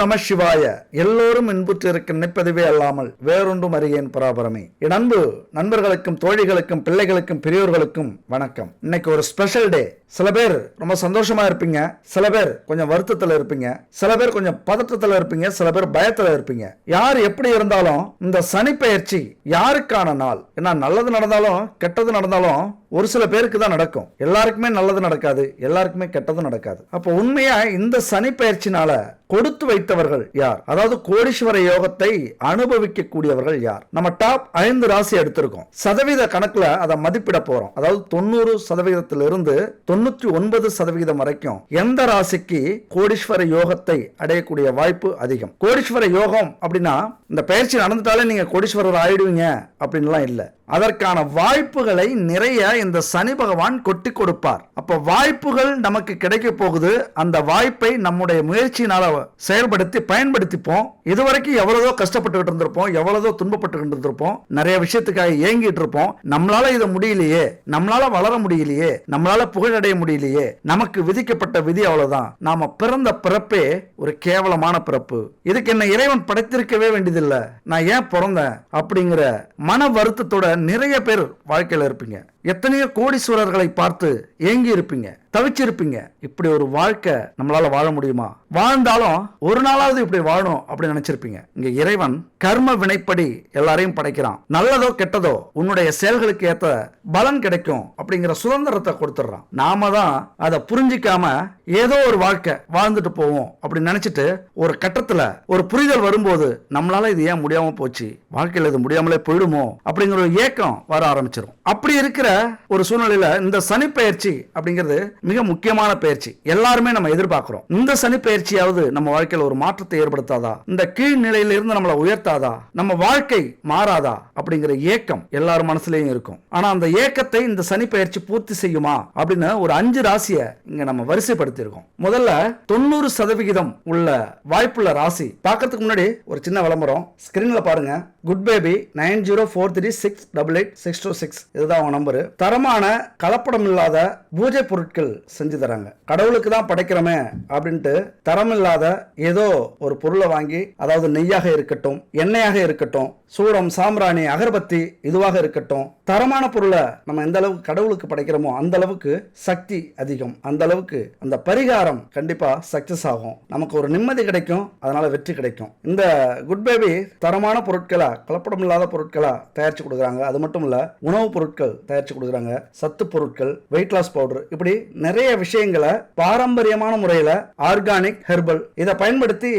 நம சிவாய. எல்லோரும் இன்புற்றிருக்க நிற்பதுவே அல்லாமல் வேறொன்றும் அறியேன் பராபரமே. என் அன்பு நண்பர்களுக்கும் தோழிகளுக்கும் பிள்ளைகளுக்கும் பெரியோர்களுக்கும் வணக்கம். இன்னைக்கு ஒரு ஸ்பெஷல் டே சில பேர் ரொம்ப சந்தோஷமா இருப்பீங்க. சில பேர் கொஞ்சம் வருத்தத்துல இருப்பீங்க. சில பேர் கொஞ்சம் பதற்றத்தில் இருப்பீங்க. சில பேர் பயத்துல இருப்பீங்க. யார் எப்படி இருந்தாலும் இந்த சனி பயிற்சி யாருக்கான நாள்? ஏன்னா நல்லது நடந்தாலும் கெட்டது நடந்தாலும் ஒரு சில பேருக்கு தான் நடக்கும். எல்லாருக்குமே நல்லது நடக்காது எல்லாருக்குமே கெட்டது நடக்காது. அப்போ உண்மையா இந்த சனி பயிற்சினால கொடுத்து வைத்தவர்கள் யார்? அதாவது கோடீஸ்வர யோகத்தை அனுபவிக்க கூடியவர்கள் யார்? நம்ம டாப் ஐந்து ராசி எடுத்திருக்கோம். சதவீத கணக்குல அதை மதிப்பிட போறோம். அதாவது தொண்ணூறு சதவீதத்திலிருந்து தொண்ணூத்தி ஒன்பது சதவீதம் வரைக்கும் எந்த ராசிக்கு கோடீஸ்வர யோகத்தை அடையக்கூடிய வாய்ப்பு அதிகம்? கோடீஸ்வர யோகம் அப்படின்னா இந்த பயிற்சி நடந்துட்டாலே நீங்க கோடீஸ்வரர் ஆயிடுவீங்க அப்படின்லாம் இல்லை. அதற்கான வாய்ப்புகளை நிறைய இந்த சனி பகவான் கொட்டி கொடுப்பார். அப்ப வாய்ப்புகள் நமக்கு கிடைக்க போகுது. அந்த வாய்ப்பை நம்முடைய முயற்சியினால செயல்படுத்தி பயன்படுத்திப்போம். இதுவரைக்கும் எவ்வளவோ கஷ்டப்பட்டுக்கிட்டு இருந்திருப்போம். எவ்வளவோ துன்பப்பட்டுக்கிட்டு இருந்திருப்போம். நிறைய விஷயத்துக்காக ஏங்கிட்டு இருப்போம். நம்மளால இதை முடியலையே. நம்மளால வளர முடியலையே. நம்மளால புகழடைய முடியலையே. நமக்கு விதிக்கப்பட்ட விதி அவ்வளவுதான். நாம பிறந்த பிறப்பே ஒரு கேவலமான பிறப்பு. இதுக்கு என்ன இறைவன் படைத்திருக்கவே வேண்டியதில்லை. நான் ஏன் பிறந்தேன்? அப்படிங்கிற மன வருத்தத்தோட நிறைய பேர் வாழ்க்கையில் இருப்பீங்க. எத்தனையோ கோடீஸ்வரர்களை பார்த்து ஏங்கி இருப்பீங்க தவிச்சிருப்பீங்க. இப்படி ஒரு வாழ்க்கை நம்மளால வாழ முடியுமா? வாழ்ந்தாலும் ஒரு நாளாவது இப்படி வாழணும் அப்படின்னு நினைச்சிருப்பீங்க. இங்க இறைவன் கர்ம வினைப்படி எல்லாரையும் படைக்கிறான். நல்லதோ கெட்டதோ உன்னுடைய செயல்களுக்கு ஏத்த பலன் கிடைக்கும் அப்படிங்கிற சுதந்திரத்தை கொடுத்துட்றான். நாம தான் அதை புரிஞ்சிக்காம ஏதோ ஒரு வாழ்க்கை வாழ்ந்துட்டு போவோம் அப்படின்னு நினைச்சிட்டு ஒரு கட்டத்துல ஒரு புரிதல் வரும்போது நம்மளால இது ஏன் முடியாம போச்சு? வாழ்க்கையில் இது முடியாமலே போயிடுமோ? அப்படிங்கிற ஒரு ஏக்கம் வர ஆரம்பிச்சிடும் அப்படி இருக்கிற ஒரு சூழ்நிலையில இந்த சனி பயிற்சி அப்படிங்கிறது மிக முக்கியமான பயிற்சி. எல்லாருமே நம்ம எதிர்பார்க்கிறோம். இந்த சனி பயிற்சியாவது நம்ம வாழ்க்கையில் ஒரு மாற்றத்தை ஏற்படுத்தாதா? இந்த கீழ் இருந்து நம்மளை உயர்த்தாதா? நம்ம வாழ்க்கை மாறாதா? அப்படிங்கிற ஏக்கம் எல்லார் மனசுலயும் இருக்கும். ஆனா அந்த ஏக்கத்தை இந்த சனி பயிற்சி பூர்த்தி செய்யுமா? அப்படின்னு ஒரு அஞ்சு ராசியை இங்க நம்ம வரிசைப்படுத்தியிருக்கோம். முதல்ல தொண்ணூறு சதவிகிதம் உள்ள வாய்ப்புள்ள ராசி. பார்க்கறதுக்கு முன்னாடி ஒரு சின்ன விளம்பரம். ஸ்கிரீன்ல பாருங்க. Good baby nine zero four three six double eight six two six இதுதான் அவங்க நம்பரு தரமான கலப்படம் இல்லாத பூஜை பொருட்கள் செஞ்சு தராங்க. கடவுளுக்கு தான் படைக்கிறோமே அப்படின்ட்டு தரம் இல்லாத ஏதோ ஒரு பொருளை வாங்கி அதாவது நெய்யாக இருக்கட்டும் எண்ணெயாக இருக்கட்டும் சூடம் சாம்பிராணி அகர்பத்தி இதுவாக இருக்கட்டும் தரமான பொருளை நம்ம எந்த அளவுக்கு கடவுளுக்கு படைக்கிறோமோ அந்த அளவுக்கு சக்தி அதிகம். அந்த அளவுக்கு அந்த பரிகாரம் கண்டிப்பா சக்சஸ் ஆகும். நமக்கு ஒரு நிம்மதி கிடைக்கும் அதனால வெற்றி கிடைக்கும். இந்த குட் பேபி தரமான பொருட்களா கலப்படம் இல்லாத பொருட்களா தயாரிச்சு கொடுக்குறாங்க. அது மட்டும் இல்ல உணவுப் பொருட்கள் தயாரிச்சு கொடுக்குறாங்க. சத்து பொருட்கள் வெயிட் லாஸ் பவுடர் இப்படி நிறைய விஷயங்களை பாரம்பரியமான முறையில் ஆர்கானிக் ஹெர்பல் இதை பயன்படுத்தி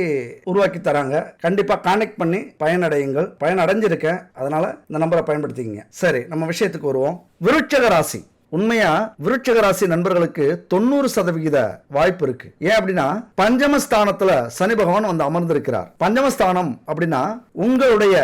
உருவாக்கி தராங்க. கண்டிப்பா கான்டெக்ட் பண்ணி பயனடையுங்கள். பயன் அடைஞ்சிருக்கேன் அதனால இந்த நம்பரை பயன்படுத்திக்கங்க. சரி நம்ம விஷயத்துக்கு வருவோம். விருட்சக ராசி. உண்மையா விருட்சக ராசி நண்பர்களுக்கு தொண்ணூறு சதவிகித வாய்ப்பு இருக்கு. ஏன் அப்படின்னா பஞ்சமஸ்தானத்துல சனி பகவான் வந்து அமர்ந்திருக்கிறார். பஞ்சமஸ்தானம் அப்படின்னா உங்களுடைய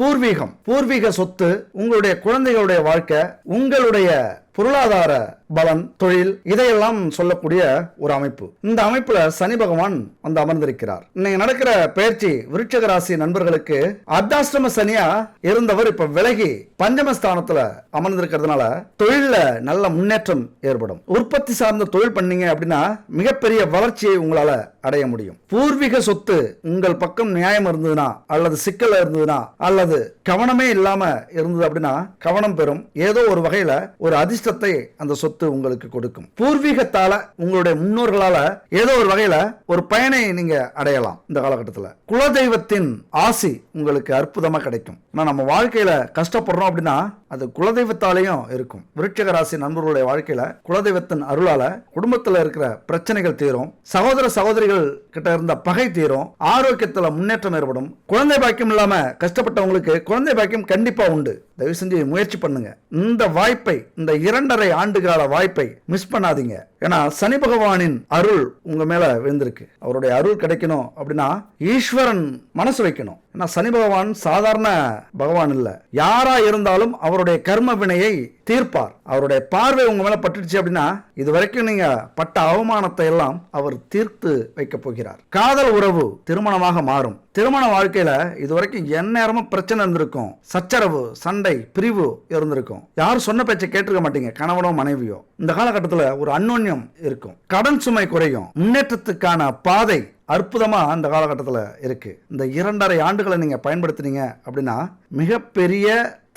பூர்வீகம் பூர்வீக சொத்து உங்களுடைய குழந்தைகளுடைய வாழ்க்கை உங்களுடைய பொருளாதார பலன் தொழில் இதையெல்லாம் சொல்லக்கூடிய ஒரு அமைப்பு. இந்த அமைப்புல சனி பகவான் வந்து அமர்ந்திருக்கிறார். இன்னைக்கு நடக்கிற பயிற்சி விருட்சக ராசி நண்பர்களுக்கு அர்த்தாஷ்டம சனியா இருந்தவர் இப்ப விலகி பஞ்சமஸ்தானத்துல அமர்ந்திருக்கிறதுனால தொழில்ல நல்ல முன்னேற்றம் ஏற்படும். உற்பத்தி சார்ந்த தொழில் பண்ணீங்க அப்படின்னா மிகப்பெரிய வளர்ச்சியை உங்களால அடைய முடியும். பூர்வீக சொத்து உங்கள் பக்கம் நியாயம் இருந்ததுன்னா அல்லது சிக்கல் இருந்ததுன்னா அல்லது கவனமே இல்லாம இருந்தது அப்படின்னா கவனம் பெறும். ஏதோ ஒரு வகையில ஒரு அதிர்ஷ்டத்தை அந்த சொத்து உங்களுக்கு கொடுக்கும். பூர்வீகத்தால உங்களுடைய முன்னோர்களால ஏதோ ஒரு வகையில ஒரு பயனை நீங்க அடையலாம் இந்த காலகட்டத்தில். குலதெய்வத்தின் ஆசி உங்களுக்கு அற்புதமா கிடைக்கும். ஆனா நம்ம வாழ்க்கையில கஷ்டப்படுறோம் அப்படின்னா அது குலதெய்வத்தாலையும் இருக்கும். விருட்சக ராசி நண்பர்களுடைய வாழ்க்கையில குலதெய்வத்தின் அருளால குடும்பத்துல இருக்கிற பிரச்சனைகள் தீரும். சகோதர சகோதரிகள் கிட்ட இருந்த பகை தீரும். ஆரோக்கியத்துல முன்னேற்றம் ஏற்படும். குழந்தை பாக்கியம் இல்லாம கஷ்டப்பட்டவங்களுக்கு குழந்தை பாக்கியம் கண்டிப்பா உண்டு. தயவு செஞ்சு முயற்சி பண்ணுங்க. இந்த வாய்ப்பை இந்த இரண்டரை ஆண்டு கால வாய்ப்பை மிஸ் பண்ணாதீங்க. ஏன்னா சனி பகவானின் அருள் உங்க மேல விழுந்திருக்கு. அவருடைய அருள் கிடைக்கணும் அப்படின்னா ஈஸ்வரன் மனசு வைக்கணும். ஆனால் சனி பகவான் சாதாரண பகவான் இல்ல. யாரா இருந்தாலும் அவருடைய கர்ம வினையை தீர்ப்பார். அவருடைய பார்வை உங்க மேல பட்டுடுச்சு அப்படின்னா இது வரைக்கும் நீங்க பட்ட அவமானத்தை எல்லாம் அவர் தீர்த்து வைக்க போகிறார். காதல் உறவு திருமணமாக மாறும். திருமண வாழ்க்கையில இதுவரைக்கும் எந்நேரமும் பிரச்சனை இருந்திருக்கும். சச்சரவு சண்டை பிரிவு இருந்திருக்கும். யாரும் சொன்ன பேச்சை கேட்டிருக்க மாட்டீங்க கணவனோ மனைவியோ. இந்த காலகட்டத்தில் ஒரு அன்னோன்யம் இருக்கும். கடன் சுமை குறையும். முன்னேற்றத்துக்கான பாதை அற்புதமாக அந்த காலகட்டத்தில் இருக்குது இந்த இரண்டரை ஆண்டுகளை நீங்கள் பயன்படுத்தினீங்க அப்படின்னா மிகப்பெரிய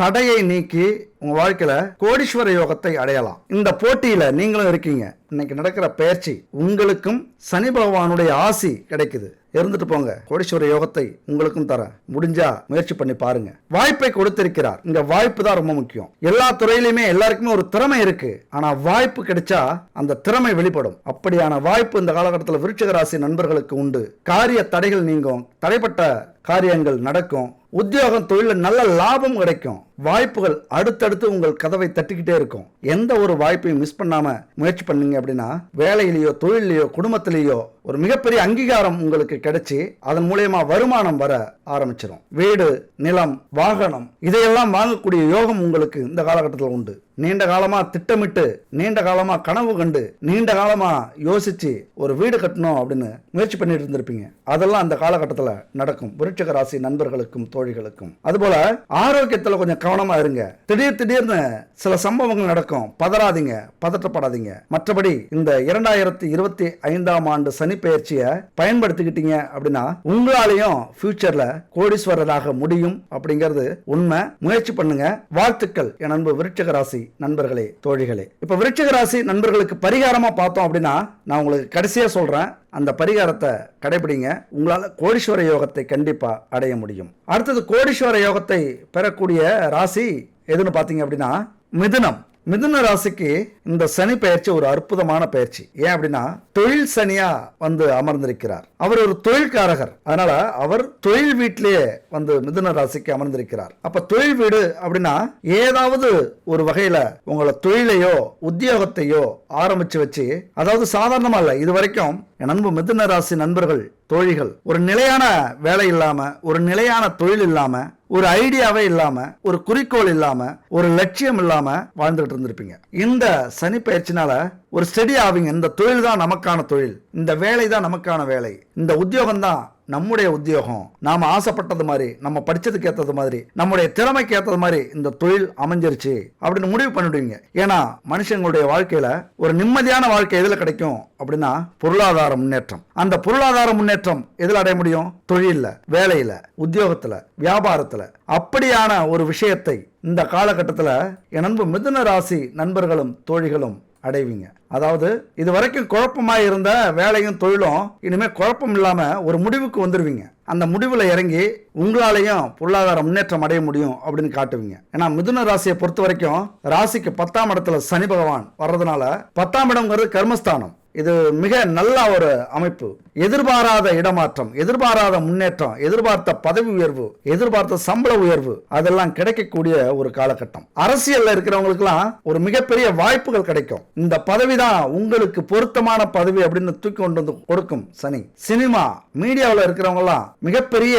தடையை நீக்கி உங்க வாழ்க்கையில கோடீஸ்வர யோகத்தை அடையலாம். இந்த போட்டியில நீங்களும் இருக்கீங்க. இன்னைக்கு நடக்கிற பயிற்சி உங்களுக்கும் சனி பகவானுடைய ஆசி கிடைக்குது. இருந்துட்டு போங்க. கோடீஸ்வர யோகத்தை உங்களுக்கும் தரேன் முடிஞ்சா முயற்சி பண்ணி பாருங்க. வாய்ப்பை கொடுத்திருக்கிறார். இங்க வாய்ப்பு தான் ரொம்ப முக்கியம். எல்லா துறையிலுமே எல்லாருக்குமே ஒரு திறமை இருக்கு. ஆனா வாய்ப்பு கிடைச்சா அந்த திறமை வெளிப்படும். அப்படியான வாய்ப்பு இந்த காலகட்டத்தில் விருட்சக ராசி நண்பர்களுக்கு உண்டு. காரிய தடைகள் நீங்கும். தடைப்பட்ட காரியங்கள் நடக்கும். உத்தியோகம் தொழில நல்ல லாபம் கிடைக்கும். வாய்ப்புகள் அடுத்தடுத்து உங்கள் கதவை தட்டிக்கிட்டே இருக்கும். எந்த ஒரு வாய்ப்பையும் மிஸ் பண்ணாம முயற்சி பண்ணீங்க அப்படின்னா வேலையிலேயோ தொழிலையோ குடும்பத்திலேயோ ஒரு மிகப்பெரிய அங்கீகாரம் உங்களுக்கு கிடைச்சி அதன் மூலயமா வருமானம் வர ஆரம்பிச்சிடும் வீடு நிலம் வாகனம் இதையெல்லாம் வாங்கக்கூடிய யோகம் உங்களுக்கு இந்த காலகட்டத்தில் உண்டு. நீண்ட காலமா திட்டமிட்டு நீண்ட காலமா கனவு கண்டு நீண்ட காலமா யோசிச்சு ஒரு வீடு கட்டணும் அப்படின்னு முயற்சி பண்ணிட்டு இருந்திருப்பீங்க. அதெல்லாம் அந்த காலகட்டத்தில் நடக்கும். விருட்சக ராசி நண்பர்களுக்கும் தோழிகளுக்கும். அதுபோல ஆரோக்கியத்தில் கொஞ்சம் கவனமா இருங்க. திடீர் திடீர்னு சில சம்பவங்கள் நடக்கும். பதறாதீங்க பதட்டப்படாதீங்க மற்றபடி இந்த இரண்டாயிரத்தி இருபத்தி ஐந்தாம் ஆண்டு சனி பயிற்சியை பயன்படுத்திக்கிட்டீங்க அப்படின்னா உங்களாலையும் ஃபியூச்சர்ல கோடீஸ்வரராக முடியும் அப்படிங்கிறது உண்மை. முயற்சி பண்ணுங்க. வாழ்த்துக்கள் என் அன்பு விருட்சக ராசி நண்பர்களே தோழிகளே. இப்ப விருட்சக ராசி நண்பர்களுக்கு பரிகாரமா பார்த்தோம் அப்படின்னா நான் உங்களுக்கு கடைசியா சொல்றேன். அந்த பரிகாரத்தை கடைபிடிங்க. உங்களால் கோடீஸ்வர யோகத்தை கண்டிப்பாக அடைய முடியும். அடுத்தது கோடீஸ்வர யோகத்தை பெறக்கூடிய ராசி எதுன்னு பார்த்தீங்க அப்படின்னா மிதுனம். மிதுன ராசிக்கு இந்த சனி பயிற்சி ஒரு அற்புதமான பயிற்சி. ஏன் அப்படின்னா தொழில் சனியா வந்து அமர்ந்திருக்கிறார். அவர் ஒரு தொழில்காரகர். அதனால அவர் தொழில் வீட்டிலேயே வந்து மிதுன ராசிக்கு அமர்ந்திருக்கிறார். அப்ப தொழில் வீடு அப்படின்னா ஏதாவது ஒரு வகையில உங்களை தொழிலையோ உத்தியோகத்தையோ ஆரம்பிச்சு வச்சு அதாவது சாதாரணமா இல்ல இது வரைக்கும் என் அன்பு மிதுன ராசி நண்பர்கள் தோழிகள் ஒரு நிலையான வேலை இல்லாம ஒரு நிலையான தொழில் இல்லாம ஒரு ஐடியாவே இல்லாம ஒரு குறிக்கோள் இல்லாம ஒரு லட்சியம் இல்லாம வாழ்ந்துட்டு இருந்திருப்பீங்க. இந்த சனி பயிற்சினால ஒரு ஸ்டெடி ஆவீங்க. இந்த தொழில் தான் நமக்கான தொழில். இந்த வேலை தான் நமக்கான வேலை. இந்த உத்தியோகம் தான் நம்முடைய உத்தியோகம். நாம் ஆசைப்பட்டது மாதிரி நம்ம படிச்சதுக்கு ஏற்றது மாதிரி நம்முடைய திறமைக்கு ஏற்றது மாதிரி இந்த தொழில் அமைஞ்சிருச்சு அப்படின்னு முடிவு பண்ணிடுவீங்க. ஏன்னா மனுஷங்களுடைய வாழ்க்கையில் ஒரு நிம்மதியான வாழ்க்கை எதில் கிடைக்கும் அப்படின்னா பொருளாதார முன்னேற்றம். அந்த பொருளாதார முன்னேற்றம் எதில் அடைய முடியும்? தொழிலில் வேலையில் உத்தியோகத்தில் வியாபாரத்தில். அப்படியான ஒரு விஷயத்தை இந்த காலகட்டத்தில் என் அன்பு மிதுன ராசி நண்பர்களும் தோழிகளும் அடைவீங்க. அதாவது இது வரைக்கும் குழப்பமாக இருந்த வேலையும் தொழிலும் இனிமேல் குழப்பம் இல்லாமல் ஒரு முடிவுக்கு வந்துடுவீங்க அந்த முடிவில் இறங்கி உங்களாலையும் பொருளாதார முன்னேற்றம் அடைய முடியும் அப்படின்னு காட்டுவீங்க. ஏன்னா மிதுன ராசியை பொறுத்த வரைக்கும் ராசிக்கு பத்தாம் இடத்துல சனி பகவான் வர்றதுனால பத்தாம் இடம்ங்கிறது கர்மஸ்தானம். இது மிக நல்ல ஒரு அமைப்பு. எதிர்பாராத இடமாற்றம் எதிர்பாராத முன்னேற்றம் எதிர்பார்த்த பதவி உயர்வு எதிர்பார்த்த சம்பள உயர்வு அதெல்லாம் கிடைக்கக்கூடிய ஒரு காலகட்டம். அரசியல்ல இருக்கிறவங்களுக்குலாம் ஒரு மிகப்பெரிய வாய்ப்புகள் கிடைக்கும். இந்த பதவி தான் உங்களுக்கு பொருத்தமான பதவி அப்படின்னு தூக்கி கொண்டு வந்து கொடுக்கும் சனி. சினிமா மீடியாவில் இருக்கிறவங்கலாம் மிகப்பெரிய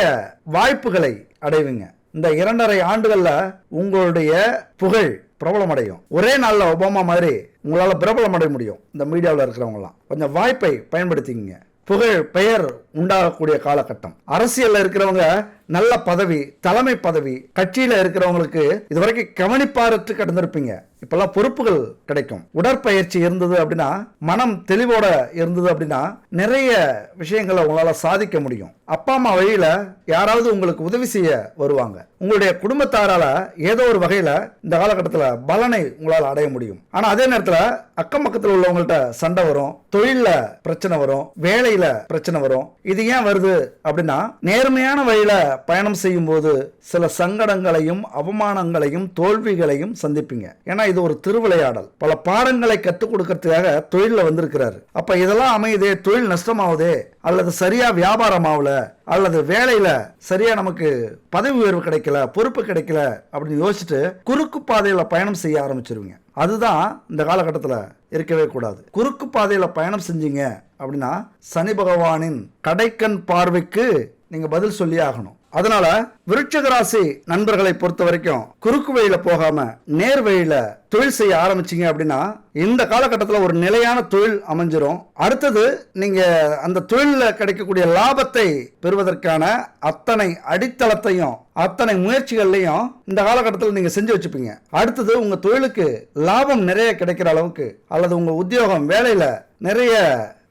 வாய்ப்புகளை அடைவீங்க. இந்த இரண்டரை ஆண்டுகள்ல உங்களுடைய புகழ் பிரபலம் அடையும் ஒரே நாளில் ஒபாமா மாதிரி உங்களால் பிரபலம் அடைய முடியும் இந்த மீடியாவில் இருக்கிறவங்கலாம். கொஞ்சம் வாய்ப்பை பயன்படுத்திக்கிங்க. புகழ் பெயர் உண்டாகக்கூடிய காலகட்டம். அரசியலில் இருக்கிறவங்க நல்ல பதவி தலைமை பதவி கட்சியில் இருக்கிறவங்களுக்கு இதுவரைக்கும் கவனிப்பாரற்று கடந்திருப்பீங்க. இப்பெல்லாம் பொறுப்புகள் கிடைக்கும். உடற்பயிற்சி இருந்தது அப்படின்னா மனம் தெளிவோட இருந்தது அப்படின்னா நிறைய விஷயங்களை உங்களால் சாதிக்க முடியும். அப்பா அம்மா வழியில் யாராவது உங்களுக்கு உதவி செய்ய வருவாங்க. உங்களுடைய குடும்பத்தாரால ஏதோ ஒரு வகையில் இந்த காலகட்டத்தில் பலனை உங்களால் அடைய முடியும். ஆனால் அதே நேரத்தில் அக்கம் பக்கத்தில் உள்ளவங்கள்ட்ட சண்டை வரும் தொழிலில் பிரச்சனை வரும் வேலையில் பிரச்சனை வரும். இது ஏன் வருது அப்படின்னா நேர்மையான வழியில் பயணம் செய்யும் போது சில சங்கடங்களையும் அவமானங்களையும் தோல்விகளையும் சந்திப்பீங்க. ஏன்னா இது ஒரு திருவிளையாடல். பல பாடங்களை கற்றுக் கொடுக்கறதுக்காக தொழிலில் வந்திருக்கிறாரு. அப்ப இதெல்லாம் அமையுதே? தொழில் நஷ்டமாகுதே அல்லது சரியா வியாபாரம் ஆகல அல்லது வேலையில சரியா நமக்கு பதவி உயர்வு கிடைக்கல பொறுப்பு கிடைக்கல அப்படின்னு யோசிச்சுட்டு குறுக்கு பாதையில பயணம் செய்ய ஆரம்பிச்சிருவீங்க. அதுதான் இந்த காலகட்டத்தில் இருக்கவே கூடாது. குறுக்கு பாதையில பயணம் செஞ்சீங்க அப்படின்னா சனி பகவானின் கடைக்கண் பார்வைக்கு நீங்க பதில் சொல்லி ஆகணும். அதனால விருட்சக ராசி நண்பர்களை பொறுத்த வரைக்கும் குறுக்கு வழியில போகாம நேர் வழியில தொழில் செய்ய ஆரம்பிச்சீங்க அப்படின்னா இந்த காலகட்டத்தில் ஒரு நிலையான தொழில் அமைஞ்சிரும். அடுத்தது நீங்க அந்த தொழிலில் கிடைக்கக்கூடிய லாபத்தை பெறுவதற்கான அத்தனை அடித்தளத்தையும் அத்தனை முயற்சிகள்லையும் இந்த காலகட்டத்தில் நீங்க செஞ்சு வச்சுப்பீங்க. அடுத்தது உங்க தொழிலுக்கு லாபம் நிறைய கிடைக்கிற அளவுக்கு அல்லது உங்க உத்தியோகம் வேலையில நிறைய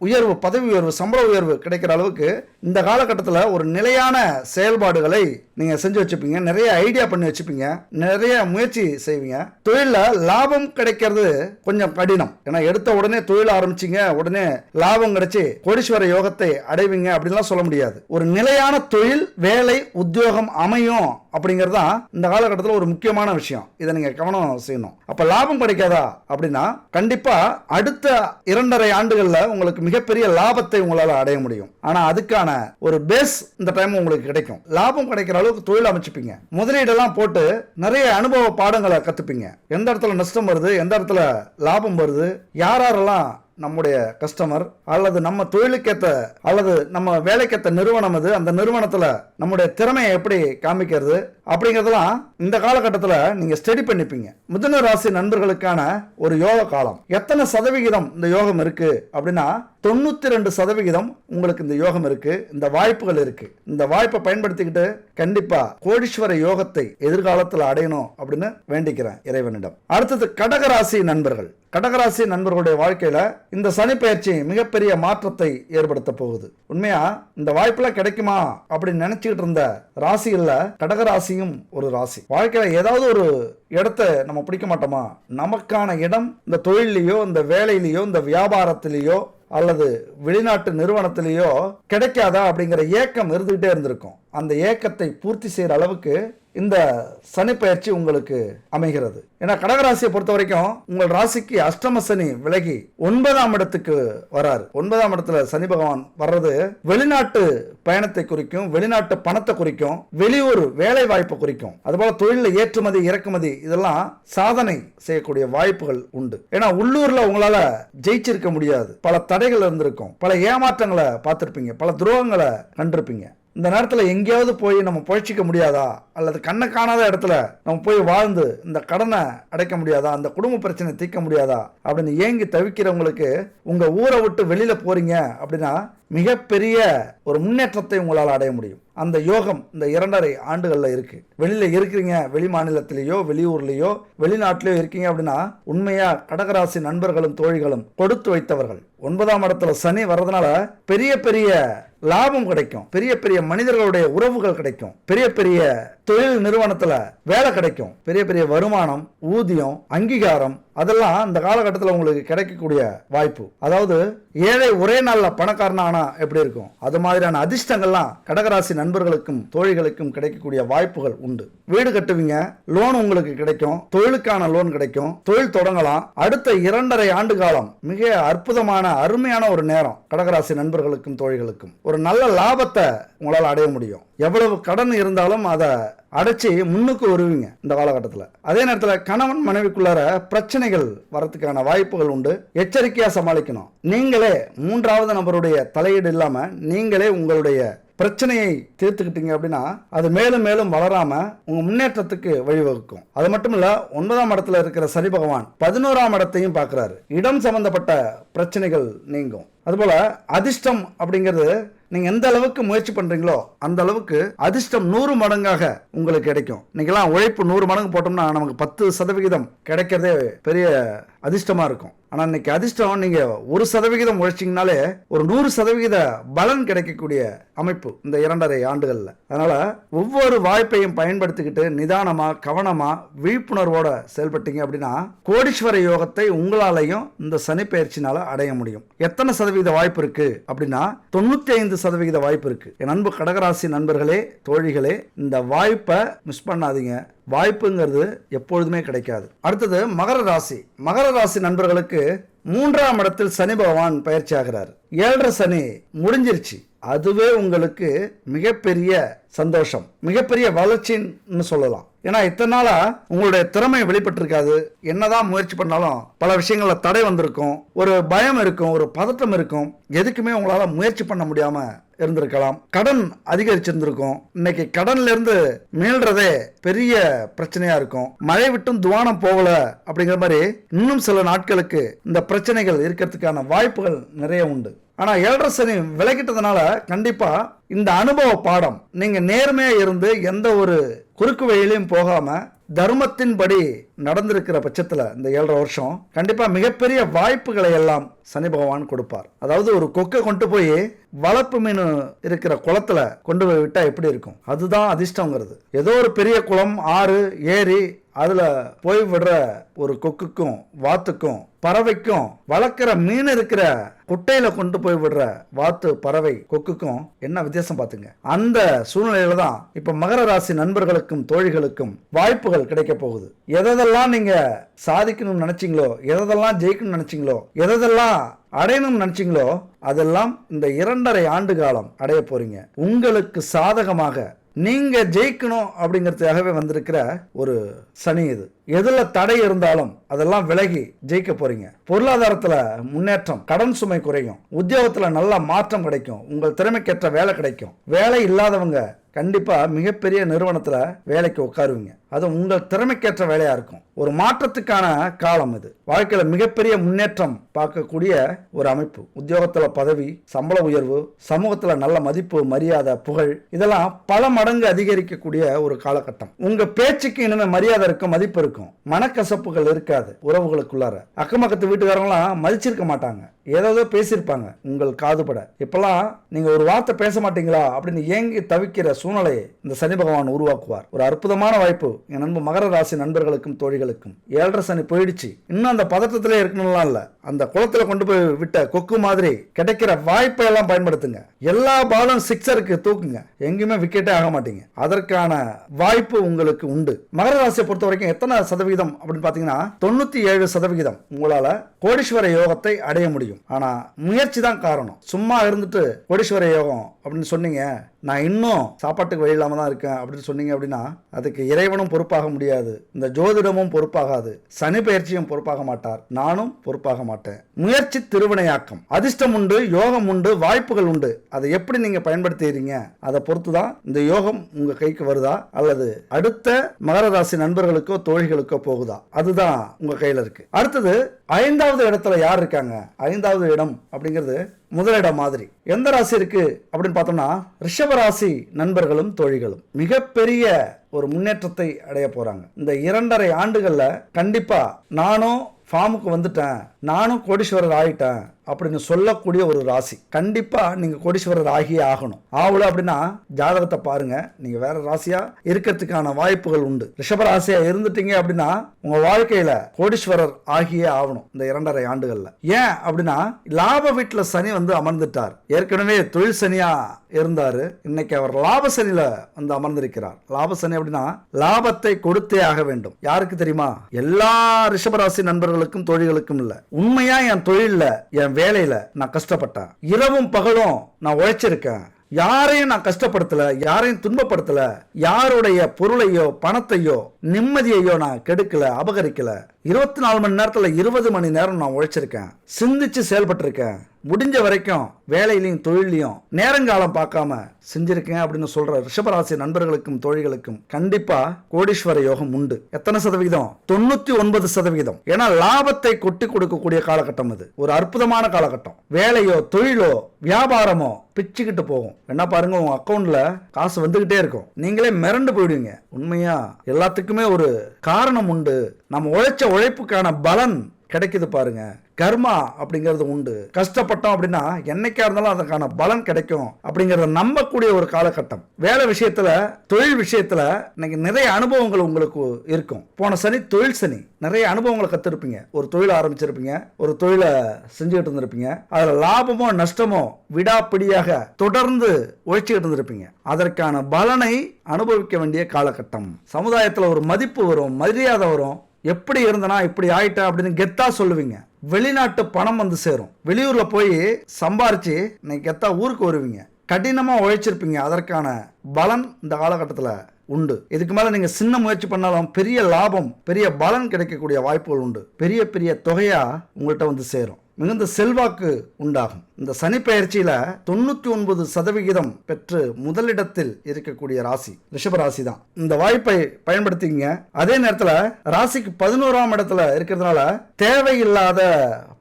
உயர்வு பதவி உயர்வு சம்பள உயர்வு கிடைக்கிற அளவுக்கு இந்த காலகட்டத்தில் ஒரு நிலையான செயல்பாடுகளை நீங்கள் செஞ்சு வச்சுப்பீங்க நிறைய ஐடியா பண்ணி வச்சுப்பீங்க நிறைய முயற்சி செய்வீங்க. தொழிலில் லாபம் கிடைக்கிறது கொஞ்சம் கடினம். ஏன்னா எடுத்த உடனே தொழில் ஆரம்பிச்சிங்க உடனே லாபம் கிடைச்சி கோடீஸ்வர யோகத்தை அடைவீங்க அப்படின்லாம் சொல்ல முடியாது. ஒரு நிலையான தொழில் வேலை உத்தியோகம் அமையும் அப்படிங்கிறது தான் இந்த காலகட்டத்தில் ஒரு முக்கியமான விஷயம். இதை நீங்கள் கவனம் செய்யணும் அப்போ லாபம் கிடைக்காதா அப்படின்னா கண்டிப்பாக அடுத்த இரண்டரை ஆண்டுகளில் உங்களுக்கு மிகப்பெரிய லாபத்தை உங்களால் அடைய முடியும். ஆனால் அதுக்கான ஒரு பேஸ் இந்த டைம் உங்களுக்கு கிடைக்கும். லாபம் கிடைக்கிற அளவுக்கு தொழில் அமைச்சுப்பீங்க. முதலீடெல்லாம் போட்டு நிறைய அனுபவ பாடங்களை கற்றுப்பீங்க எந்த இடத்துல நஷ்டம் வருது எந்த இடத்துல லாபம் வருது யாரெல்லாம் நம்முடைய கஸ்டமர் அல்லது நம்ம தொழிலுக்கேற்ற அல்லது நம்ம வேலைக்கேற்ற நிறுவனம் அது அந்த நிறுவனத்தில் நம்முடைய திறமையை எப்படி காமிக்கிறது அப்படிங்கிறதெல்லாம் இந்த காலகட்டத்தில் நீங்கள் ஸ்டடி பண்ணிப்பீங்க. மிதுன ராசி நண்பர்களுக்கான ஒரு யோக காலம். எத்தனை சதவிகிதம் இந்த யோகம் இருக்குது அப்படின்னா தொண்ணூற்றி ரெண்டு சதவிகிதம் உங்களுக்கு இந்த யோகம் இருக்குது இந்த வாய்ப்புகள் இருக்குது இந்த வாய்ப்பை பயன்படுத்திக்கிட்டு கண்டிப்பாக கோடீஸ்வர யோகத்தை எதிர்காலத்தில் அடையணும் அப்படின்னு வேண்டிக்கிறேன் இறைவனிடம். அடுத்தது கடகராசி நண்பர்கள். கடகராசி நண்பர்களுடைய வாழ்க்கையில் இந்த சனி பயிற்சி மிகப்பெரிய மாற்றத்தை ஏற்படுத்த போகுது. உண்மையா? இந்த வாய்ப்புலாம் கிடைக்குமா? அப்படின்னு நினைச்சுக்கிட்டு இருந்த ராசிகள்ல கடகராசியும் ஒரு ராசி. வாழ்க்கையில ஏதாவது ஒரு இடத்த நம்ம பிடிக்க மாட்டோமா? நமக்கான இடம் இந்த தொழிலையோ இந்த வேலையிலேயோ இந்த வியாபாரத்திலேயோ அல்லது வெளிநாட்டு நிறுவனத்திலேயோ கிடைக்காதா அப்படிங்கிற ஏக்கம் இருந்துகிட்டே இருந்திருக்கும். அந்த ஏக்கத்தை பூர்த்தி செய்கிற அளவுக்கு இந்த சனி பயிற்சி உங்களுக்கு அமைகிறது. ஏன்னா கடகராசியை பொறுத்த வரைக்கும் உங்கள் ராசிக்கு அஷ்டம சனி விலகி ஒன்பதாம் இடத்துக்கு வராரு. ஒன்பதாம் இடத்துல சனி பகவான் வர்றது வெளிநாட்டு பயணத்தை குறிக்கும் வெளிநாட்டு பணத்தை குறிக்கும் வெளியூர் வேலை வாய்ப்பை குறிக்கும். அதுபோல தொழிலில் ஏற்றுமதி இறக்குமதி இதெல்லாம் சாதனை செய்யக்கூடிய வாய்ப்புகள் உண்டு. ஏன்னா உள்ளூர்ல உங்களால ஜெயிச்சிருக்க முடியாது. பல தடைகள் இருந்திருக்கும். பல ஏமாற்றங்களை பார்த்திருப்பீங்க. பல துரோகங்களை கண்டிருப்பீங்க. இந்த நேரத்தில் எங்கேயாவது போய் நம்ம புழைச்சிக்க முடியாதா? அல்லது கண்ணை காணாத இடத்துல நம்ம போய் வாழ்ந்து இந்த கடனை அடைக்க முடியாதா? அந்த குடும்ப பிரச்சனை தீர்க்க முடியாதா? அப்படின்னு ஏங்கி தவிக்கிறவங்களுக்கு உங்கள் ஊரை விட்டு வெளியில் போகிறீங்க அப்படின்னா மிகப்பெரிய ஒரு முன்னேற்றத்தை உங்களால் அடைய முடியும். அந்த யோகம் இந்த இரண்டரை ஆண்டுகளில் இருக்கு. வெளியில் இருக்கிறீங்க வெளி மாநிலத்திலேயோ வெளியூர்லேயோ வெளிநாட்டிலேயோ இருக்கீங்க அப்படின்னா உண்மையா கடகராசி நண்பர்களும் தோழிகளும் கொடுத்து வைத்தவர்கள். ஒன்பதாம் இடத்துல சனி வர்றதுனால பெரிய பெரிய லாபம் கிடைக்கும். பெரிய பெரிய மனிதர்களுடைய உறவுகள் கிடைக்கும். பெரிய பெரிய தொழில் நிறுவனத்தில் வேலை கிடைக்கும். பெரிய பெரிய வருமானம் ஊதியம் அங்கீகாரம் அதெல்லாம் இந்த காலகட்டத்தில் உங்களுக்கு கிடைக்கக்கூடிய வாய்ப்பு. அதாவது ஏழை ஒரே நாளில் பணக்காரனா எப்படி இருக்கும்? அது மாதிரியான அதிர்ஷ்டங்கள்லாம் கடகராசி நண்பர்களுக்கும் தோழிகளுக்கும் கிடைக்கக்கூடிய வாய்ப்புகள் உண்டு. வீடு கட்டுவீங்க லோன் உங்களுக்கு கிடைக்கும். தொழிலுக்கான லோன் கிடைக்கும். தொழில் தொடங்கலாம். அடுத்த இரண்டரை ஆண்டு காலம் மிக அற்புதமான அருமையான ஒரு நேரம் கடகராசி நண்பர்களுக்கும் தோழிகளுக்கும். ஒரு நல்ல லாபத்தை உங்களால் அடைய முடியும். எவ்வளவு கடன் இருந்தாலும் அதை அடைச்சி முன்னுக்கு வருவீங்க இந்த காலகட்டத்தில். அதே நேரத்தில் கணவன் மனைவிக்குள்ளார பிரச்சனைகள் வரத்துக்கான வாய்ப்புகள் உண்டு. எச்சரிக்கையாக சமாளிக்கணும். நீங்களே மூன்றாவது நபருடைய தலையீடு இல்லாமல் நீங்களே உங்களுடைய பிரச்சனையை தீர்த்துக்கிட்டீங்க அப்படின்னா அது மேலும் மேலும் வளராம உங்க முன்னேற்றத்துக்கு வழிவகுக்கும். அது மட்டும் இல்ல ஒன்பதாம் இடத்துல இருக்கிற சனி பகவான் பதினோராம் இடத்தையும் பார்க்கிறாரு இடம் சம்பந்தப்பட்ட பிரச்சனைகள் நீங்கும். அதுபோல அதிர்ஷ்டம் அப்படிங்கிறது நீங்கள் எந்த அளவுக்கு முயற்சி பண்ணுறீங்களோ அந்த அளவுக்கு அதிர்ஷ்டம் நூறு மடங்காக உங்களுக்கு கிடைக்கும். இன்னைக்கெல்லாம் உழைப்பு நூறு மடங்கு போட்டோம்னா நமக்கு பத்து சதவிகிதம் கிடைக்கிறதே பெரிய அதிர்ஷ்டமாக இருக்கும். ஆனால் இன்னைக்கு அதிர்ஷ்டம் நீங்கள் ஒரு சதவிகிதம் உழைச்சிங்கனாலே ஒரு நூறு சதவிகித பலன் கிடைக்கக்கூடிய அமைப்பு இந்த இரண்டரை ஆண்டுகளில். அதனால் ஒவ்வொரு வாய்ப்பையும் பயன்படுத்திக்கிட்டு நிதானமாக கவனமாக விழிப்புணர்வோடு செயல்பட்டீங்க அப்படின்னா கோடீஸ்வர யோகத்தை உங்களாலையும் இந்த சனி அடைய முடியும். எத்தனை சதவீத வாய்ப்பு இருக்குது அப்படின்னா தொண்ணூற்றி ஐந்து சதவிகித வாய்ப்பு இருக்குது என் அன்பு கடகராசி நண்பர்களே தோழிகளே இந்த வாய்ப்பை மிஸ் பண்ணாதீங்க. வாய்ப்புங்கிறது எப்பொழுதுமே கிடைக்காது. அடுத்தது மகர ராசி. மகர ராசி நண்பர்களுக்கு மூன்றாம் இடத்தில் சனி பகவான் பயிற்சி ஆகிறார் ஏழரை சனி முடிஞ்சிருச்சு. அதுவே உங்களுக்கு மிகப்பெரிய சந்தோஷம். மிகப்பெரிய வளர்ச்சின்னு சொல்லலாம். ஏன்னா இத்தனை நாளா உங்களுடைய திறமை வெளிப்பட்டிருக்காது. என்னதான் முயற்சி பண்ணாலும் பல விஷயங்கள்ல தடை வந்திருக்கும். ஒரு பயம் இருக்கும் ஒரு பதட்டம் இருக்கும். எதுக்குமே உங்களால முயற்சி பண்ண முடியாம இருந்திருக்கலாம். கடன் அதிகரிச்சிருந்திருக்கும். இன்னைக்கு கடன்ல இருந்து மீள்றதே பெரிய பிரச்சனையா இருக்கும். மழை விட்டும் துவானம் போகல அப்படிங்கிற மாதிரி இன்னும் சில நாட்களுக்கு இந்த பிரச்சனைகள் இருக்கிறதுக்கான வாய்ப்புகள் நிறைய உண்டு. ஆனா ஏழரை சனி விலகிட்டதுனால கண்டிப்பா இந்த அனுபவ பாடம் நீங்கள் நேர்மையாக இருந்து எந்த ஒரு குறுக்கு வழியிலையும் போகாமல் தர்மத்தின்படி நடந்திருக்கிற பட்சத்தில் இந்த ஏழரை வருஷம் கண்டிப்பாக மிகப்பெரிய வாய்ப்புகளை எல்லாம் சனி பகவான் கொடுப்பார். அதாவது ஒரு கொக்கை கொண்டு போய் வளர்ப்பு மீன் இருக்கிற குளத்துல கொண்டு போய் விட்டால் எப்படி இருக்கும்? அதுதான் அதிர்ஷ்டங்கிறது ஏதோ ஒரு பெரிய குளம் ஆறு ஏரி அதில் போய் விடுற ஒரு கொக்குக்கும் வாத்துக்கும் பறவைக்கும் வளர்க்குற மீன் இருக்கிற குட்டையில் கொண்டு போய் விடுற வாத்து பறவை கொக்குக்கும் என்ன வித்தியாசம் பார்த்துங்க. அந்த சூழ்நிலையில தான் இப்போ மகர ராசி நண்பர்களுக்கு நண்பர்களுக்கும் தோழிகளுக்கும் வாய்ப்புகள் கிடைக்க போகுது. எதெல்லாம் நீங்க சாதிக்கணும்னு நினைச்சீங்களோ எதெல்லாம் ஜெயிக்கணும்னு நினைச்சீங்களோ எதெல்லாம் அடையணும்னு நினைச்சீங்களோ அதெல்லாம் இந்த இரண்டரை ஆண்டு காலம் அடைய போறீங்க. உங்களுக்கு சாதகமாக நீங்க ஜெயிக்கணும் அப்படிங்கிறதுக்காகவே வந்திருக்கிற ஒரு சனி இது. எதுல தடை இருந்தாலும் அதெல்லாம் விலகி ஜெயிக்க போறீங்க. பொருளாதாரத்துல முன்னேற்றம் கடன் சுமை குறையும். உத்தியோகத்துல நல்ல மாற்றம் கிடைக்கும். உங்கள் திறமைக்கேற்ற வேலை கிடைக்கும். வேலை இல்லாதவங்க கண்டிப்பாக மிகப்பெரிய நிறுவனத்தில் வேலைக்கு உட்காருவீங்க. அது உங்கள் திறமைக்கேற்ற வேலையாக இருக்கும். ஒரு மாற்றத்துக்கான காலம் இது. வாழ்க்கையில் மிகப்பெரிய முன்னேற்றம் பார்க்கக்கூடிய ஒரு அமைப்பு. உத்தியோகத்தில் பதவி சம்பள உயர்வு சமூகத்தில் நல்ல மதிப்பு மரியாதை புகழ் இதெல்லாம் பல மடங்கு அதிகரிக்கக்கூடிய ஒரு காலகட்டம். உங்கள் பேச்சுக்கு இனிமேல் மரியாதை இருக்கும் மதிப்பு இருக்கும். மனக்கசப்புகள் இருக்காது உறவுகளுக்குள்ளார. அக்கம் பக்கத்து வீட்டுக்காரங்களாம் மதிச்சிருக்க மாட்டாங்க. ஏதோ பேசியிருப்பாங்க. உங்கள் காதுபட. இப்பெல்லாம் நீங்கள் ஒரு வார்த்தை பேச மாட்டீங்களா? அப்படின்னு ஏங்கி தவிக்கிற சூழ்நிலையை இந்த சனி பகவான் உருவாக்குவார். ஒரு அற்புதமான வாய்ப்பு. என் நண்பு மகர ராசி நண்பர்களுக்கும் தோழிகளுக்கும். ஏழரை சனி போயிடுச்சு. இன்னும் அந்த பதட்டத்திலே இருக்கணும்லாம் இல்ல. அந்த குளத்துல கொண்டு போய் விட்ட கொக்கு மாதிரி கிடைக்கிற வாய்ப்பை எல்லாம் பயன்படுத்துங்க. எல்லா பாலும் சிக்ஸருக்கு தூக்குங்க. எங்கேயுமே விக்கெட்டே ஆக மாட்டீங்க. அதற்கான வாய்ப்பு உங்களுக்கு உண்டு. மகர ராசியை பொறுத்த வரைக்கும் எத்தனை சதவிகிதம் அப்படின்னு பாத்தீங்கன்னா தொண்ணூத்தி ஏழு சதவிகிதம் உங்களால கோடீஸ்வர யோகத்தை அடைய முடியும். ஆனா முயற்சி தான் காரணம். சும்மா இருந்துட்டு கோடீஸ்வர யோகம் அப்படின்னு சொன்னீங்க. நான் இன்னும் சாப்பாட்டுக்கு வழி இல்லாமல் தான் இருக்கேன் அப்படின்னு சொன்னீங்க அப்படின்னா அதுக்கு இறைவனும் பொறுப்பாக முடியாது. இந்த ஜோதிடமும் பொறுப்பாகாது. சனி பயிற்சியும் பொறுப்பாக மாட்டார். நானும் பொறுப்பாக மாட்டேன். முயற்சி திருவினையாக்கம். அதிர்ஷ்டம் உண்டு யோகம் உண்டு வாய்ப்புகள் உண்டு. அதை எப்படி நீங்க பயன்படுத்துறீங்க அதை பொறுத்து தான் இந்த யோகம் உங்க கைக்கு வருதா? அல்லது அடுத்த மகர ராசி நண்பர்களுக்கோ தோழிகளுக்கோ போகுதா? அதுதான் உங்க கையில இருக்கு. அடுத்தது ஐந்தாவது இடத்துல யார் இருக்காங்க? ஐந்தாவது இடம் அப்படிங்கிறது முதலிடம் மாதிரி. எந்த ராசி இருக்கு அப்படின்னு பார்த்தோம்னா ரிஷப ராசி நண்பர்களும் தோழிகளும் மிகப்பெரிய ஒரு முன்னேற்றத்தை அடைய போறாங்க. இந்த இரண்டரை ஆண்டுகள்ல கண்டிப்பா நானும் ஃபார்முக்கு வந்துட்டேன். நானும் கோடீஸ்வரர் ஆகிட்டேன் அப்படின்னு சொல்லக்கூடிய ஒரு ராசி. கண்டிப்பாக நீங்கள் கோடீஸ்வரர் ஆகியே ஆகணும். ஆகல அப்படின்னா ஜாதகத்தை பாருங்க. நீங்கள் வேறு ராசியாக இருக்கிறதுக்கான வாய்ப்புகள் உண்டு. ரிஷபராசியாக இருந்துட்டீங்க அப்படின்னா உங்கள் வாழ்க்கையில் கோடீஸ்வரர் ஆகியே ஆகணும் இந்த இரண்டரை ஆண்டுகளில். ஏன் அப்படின்னா லாப வீட்டில் சனி வந்து அமர்ந்துட்டார். ஏற்கனவே தொழில் சனியாக இருந்தார். இன்னைக்கு அவர் லாப சனியில் வந்து அமர்ந்திருக்கிறார். லாப சனி அப்படின்னா லாபத்தை கொடுத்தே ஆக வேண்டும். யாருக்கு தெரியுமா? எல்லா ரிஷபராசி நண்பர்கள் நண்பர்களுக்கும் தொழில்களுக்கும் இல்ல. உண்மையா என் தொழில்ல என் வேலையில நான் கஷ்டப்பட்டேன் இரவும் பகலும் நான் உழைச்சிருக்கேன். யாரையும் நான் கஷ்டப்படுத்தல யாரையும் துன்பப்படுத்தல யாருடைய பொருளையோ பணத்தையோ நிம்மதியையோ நான் கெடுக்கல அபகரிக்கல. இருபத்தி நாலு மணி நேரத்துல இருபது மணி நேரம் நான் உழைச்சிருக்கேன். சிந்திச்சு செயல்பட்டிருக்கேன். முடிஞ்ச வரைக்கும் வேலையிலையும் தொழிலையும் நேரங்காலம் பார்க்காம செஞ்சிருக்கேன் அப்படின்னு சொல்ற ரிஷபராசி நண்பர்களுக்கும் தோழிகளுக்கும் கண்டிப்பா கோடீஸ்வர யோகம் உண்டு. எத்தனை சதவிகிதம் தொண்ணூத்தி ஒன்பது சதவிகிதம் ஏன்னா லாபத்தை கொட்டி கொடுக்கக்கூடிய காலகட்டம் அது. ஒரு அற்புதமான காலகட்டம். வேலையோ தொழிலோ வியாபாரமோ பிச்சுக்கிட்டு போகும். என்ன பாருங்க உங்க அக்கௌண்ட்ல காசு வந்துகிட்டே இருக்கும். நீங்களே மிரண்டு போயிடுவீங்க. உண்மையா? எல்லாத்துக்குமே ஒரு காரணம் உண்டு. நம்ம உழைச்ச உழைப்புக்கான பலன் கிடைக்குது பாருங்க. கர்மா அப்படிங்கிறது உண்டு. கஷ்டப்பட்டோம் அப்படின்னா என்னைக்கா இருந்தாலும் அதற்கான பலன் கிடைக்கும் அப்படிங்கிறத நம்பக்கூடிய ஒரு காலகட்டம். வேலை விஷயத்துல தொழில் விஷயத்துல இன்னைக்கு நிறைய அனுபவங்கள் உங்களுக்கு இருக்கும். போன சனி தொழில் சனி. நிறைய அனுபவங்களை கத்திருப்பீங்க. ஒரு தொழில் ஆரம்பிச்சிருப்பீங்க. ஒரு தொழிலை செஞ்சுக்கிட்டு இருந்திருப்பீங்க. அதுல லாபமோ நஷ்டமோ விடாப்பிடியாக தொடர்ந்து உழைச்சிக்கிட்டு இருந்திருப்பீங்க. அதற்கான பலனை அனுபவிக்க வேண்டிய காலகட்டம். சமுதாயத்துல ஒரு மதிப்பு வரும் மரியாதை வரும். எப்படி இருந்தனா இப்படி ஆயிட்டேன் அப்படின்னு கெத்தா சொல்லுவீங்க. வெளிநாட்டு பணம் வந்து சேரும். வெளியூர்ல போய் சம்பாரிச்சு இன்னைக்கு கெத்தா ஊருக்கு வருவீங்க. கடினமா உழைச்சிருப்பீங்க. அதற்கான பலன் இந்த காலகட்டத்தில் உண்டு. இதுக்கு மேலே நீங்கள் சின்ன முயற்சி பண்ணாலும் பெரிய லாபம் பெரிய பலன் கிடைக்கக்கூடிய வாய்ப்புகள் உண்டு. பெரிய பெரிய தொகையாக உங்கள்கிட்ட வந்து சேரும். மிகுந்த செல்வாக்கு உண்டாகும். இந்த சனி பெயர்ச்சியில தொண்ணூத்தி ஒன்பது சதவிகிதம் பெற்று முதலிடத்தில் இருக்கக்கூடிய ராசி ரிஷப ராசி தான். இந்த வாய்ப்பை பயன்படுத்திங்க அதே நேரத்தில் ராசிக்கு பதினோராம் இடத்துல இருக்கிறதுனால தேவையில்லாத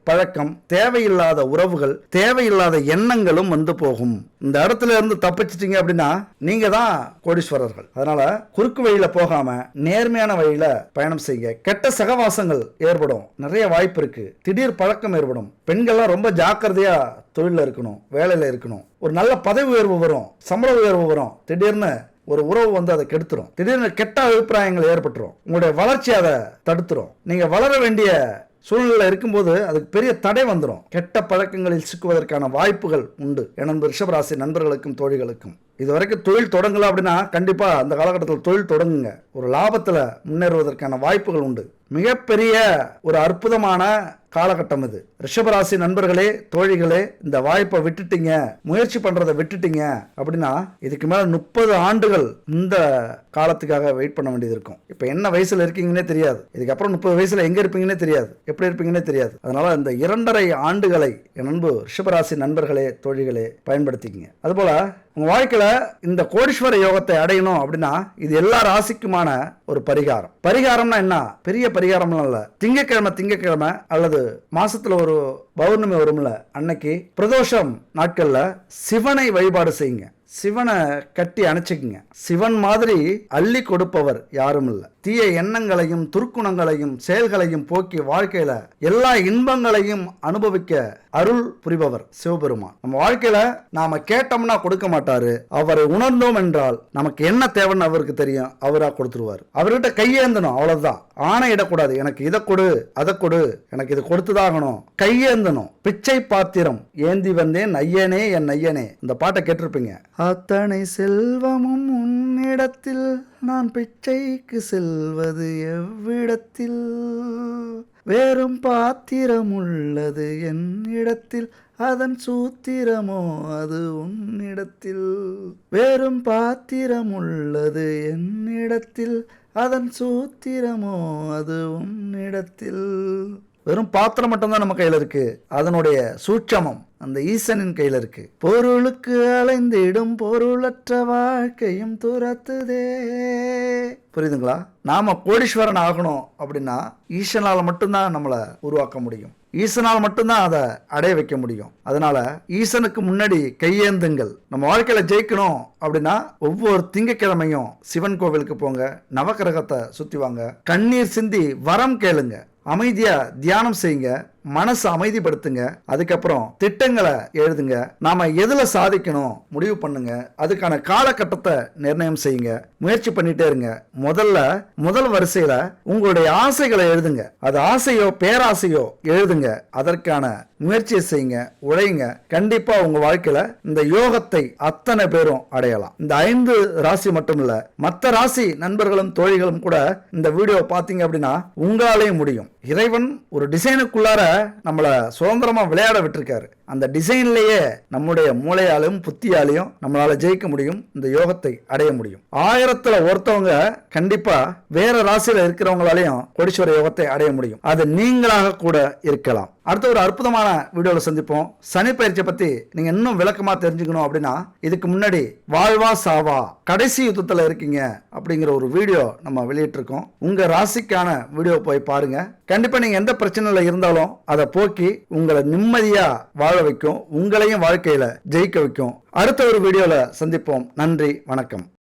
பழக்கம் தேவையில்லாத உறவுகள் தேவையில்லாத எண்ணங்களும் வந்து போகும். இந்த இடத்துல இருந்து தப்பிச்சிட்டீங்க அப்படின்னா நீங்க தான் கோடீஸ்வரர்கள். அதனால குறுக்கு வழியில போகாம நேர்மையான வழியில பயணம் செய்ய கெட்ட சகவாசங்கள் ஏற்படும். நிறைய வாய்ப்பு இருக்கு. திடீர் பழக்கம் ஏற்படும். பெண்கள்லாம் ரொம்ப ஜாக்கிரதையா தொழிலில் இருக்கணும் வேலையில இருக்கணும். ஒரு நல்ல பதவி உயர்வு வரும் சம்பள உயர்வு வரும். திடீர்னு ஒரு உறவு வந்து அதை கெடுத்துரும். திடீர்னு கெட்ட அபிப்பிராயங்கள் ஏற்பட்டுரும். உங்களுடைய வளர்ச்சி அதை தடுத்துரும். நீங்க வளர வேண்டிய சூழ்நிலை இருக்கும்போது அதுக்கு பெரிய தடை வந்துடும் கெட்ட பழக்கங்களில் சிக்குவதற்கான வாய்ப்புகள் உண்டு. எனது ரிஷபராசி நண்பர்களுக்கும் தோழிகளுக்கும். இது வரைக்கும் தொழில் தொடங்கலாம் அப்படின்னா கண்டிப்பாக அந்த காலகட்டத்தில் தொழில் தொடங்குங்க. ஒரு லாபத்தில் முன்னேறுவதற்கான வாய்ப்புகள் உண்டு. மிகப்பெரிய ஒரு அற்புதமான காலகட்டம் இது. ரிஷபராசி நண்பர்களே தோழிகளே இந்த வாய்ப்பை விட்டுட்டீங்க முயற்சி பண்றதை விட்டுட்டீங்க அப்படின்னா இதுக்கு மேல முப்பது ஆண்டுகள் இந்த காலத்துக்காக வெயிட் பண்ண வேண்டியது இருக்கும். இப்போ என்ன வயசுல இருக்கீங்கன்னே தெரியாது. இதுக்கப்புறம் முப்பது வயசுல எங்க இருப்பீங்கன்னே தெரியாது. எப்படி இருப்பீங்கன்னே தெரியாது. அதனால இந்த இரண்டரை ஆண்டுகளை என் அன்பு ரிஷபராசி நண்பர்களே தோழிகளே பயன்படுத்திக்கங்க. அதுபோல உங்கள் வாழ்க்கையில் இந்த கோடீஸ்வர யோகத்தை அடையணும் அப்படின்னா இது எல்லா ராசிக்குமான ஒரு பரிகாரம். பரிகாரம்னா என்ன? பெரிய பரிகாரம்லாம் இல்லை. திங்கக்கிழமை திங்கக்கிழமை அல்லது மாசத்துல ஒரு பௌர்ணமி வரும்ல அன்னைக்கு பிரதோஷம் நாட்களில் சிவனை வழிபாடு செய்யுங்க. சிவனை கட்டி அணைச்சிக்குங்க. சிவன் மாதிரி அள்ளி கொடுப்பவர் யாரும் இல்லை. தீய எண்ணங்களையும் துர்க்குணங்களையும் செயல்களையும் போக்கி வாழ்க்கையில எல்லா இன்பங்களையும் அனுபவிக்க அருள் புரிபவர் சிவபெருமான். நம்ம வாழ்க்கையில நாம கேட்டோம்னா கொடுக்க மாட்டாரு. அவரை உணர்ந்தோம் என்றால் நமக்கு என்ன தேவைன்னு அவருக்கு தெரியும். அவரா கொடுத்துருவார். அவர்கிட்ட கையேந்தணும் அவ்வளவுதான். ஆணையிடக்கூடாது எனக்கு இதை கொடு அதை கொடு எனக்கு இது கொடுத்துதாகணும். கையேந்தணும். பிச்சை பாத்திரம். ஏந்தி வந்தேன் ஐயனே என் ஐயனே. இந்த பாட்டை கேட்டிருப்பீங்க. அத்தனை செல்வமும் உன்னிடத்தில் நான் பிச்சைக்கு செல்வது எவ்விடத்தில்? வேறும் பாத்திரம் உள்ளது என் இடத்தில். அதன் சூத்திரமோ அது உன்னிடத்தில் வேறும் பாத்திரம் உள்ளது என்னிடத்தில் அதன் சூத்திரமோ அது உன்னிடத்தில் வெறும் பாத்திரம் மட்டும்தான் நம்ம கையில் இருக்கு. அதனுடைய சூட்சமம் அந்த ஈசனின் கையில் இருக்கு. பொருளுக்கு அலைந்திடும் பொருளற்ற வாழ்க்கையும் துரத்துதே. புரியுதுங்களா? நாம கோடீஸ்வரன் ஆகணும் அப்படின்னா ஈசனால் மட்டும்தான் நம்மளை உருவாக்க முடியும். ஈசனால் மட்டும்தான் அதை அடைய வைக்க முடியும். அதனால ஈசனுக்கு முன்னாடி கையேந்துங்கள். நம்ம வாழ்க்கையில ஜெயிக்கணும் அப்படின்னா ஒவ்வொரு திங்கக்கிழமையும் சிவன் கோவிலுக்கு போங்க. நவக்கிரகத்தை சுத்தி வாங்க. கண்ணீர் சிந்தி வரம் கேளுங்க. அமைதியாக தியானம் செய்யுங்க. மனசை அமைதிப்படுத்துங்க. அதுக்கப்புறம் திட்டங்களை எழுதுங்க. நாம எதுல சாதிக்கணும் முடிவு பண்ணுங்க. அதுக்கான காலகட்டத்தை நிர்ணயம் செய்யுங்க. முயற்சி பண்ணிட்டே இருங்க. முதல்ல முதல் வரிசையில உங்களுடைய ஆசைகளை எழுதுங்க. அது ஆசையோ பேராசையோ எழுதுங்க. அதற்கான முயற்சியை செய்யுங்க. உழையுங்க. கண்டிப்பா உங்க வாழ்க்கையில இந்த யோகத்தை அத்தனை பேரும் அடையலாம். இந்த ஐந்து ராசி மட்டும் இல்ல மற்ற ராசி நண்பர்களும் தோழிகளும் கூட இந்த வீடியோ பாத்தீங்க அப்படின்னா உங்களாலேயும் முடியும். இறைவன் ஒரு டிசைனுக்குள்ளார நம்மளை சுதந்திரமா விளையாட விட்டுருக்காரு. அந்த டிசைன்லேயே நம்முடைய மூளையாலையும் புத்தியாலையும் நம்மளால் ஜெயிக்க முடியும் இந்த யோகத்தை அடைய முடியும். ஆயிரத்தில் ஒருத்தவங்க கண்டிப்பாக வேற ராசியில் இருக்கிறவங்களாலையும் கோடீஸ்வர யோகத்தை அடைய முடியும். அது நீங்களாக கூட இருக்கலாம். அடுத்த ஒரு அற்புதமான வீடியோவில் சந்திப்போம். சனி பயிற்சியை பற்றி நீங்கள் இன்னும் விளக்கமாக தெரிஞ்சுக்கணும் அப்படின்னா இதுக்கு முன்னாடி வாழ்வா சாவா கடைசி யுத்தத்தில் இருக்கீங்க அப்படிங்கிற ஒரு வீடியோ நம்ம வெளியிட்டிருக்கோம். உங்கள் ராசிக்கான வீடியோ போய் பாருங்கள் கண்டிப்பாக நீங்கள் எந்த பிரச்சனையில் இருந்தாலும் அதை போக்கி உங்களை நிம்மதியாக வாழ வைக்கும். உங்களையும் வாழ்க்கையில ஜெயிக்க வைக்கும். அடுத்த ஒரு வீடியோல சந்திப்போம். நன்றி வணக்கம்.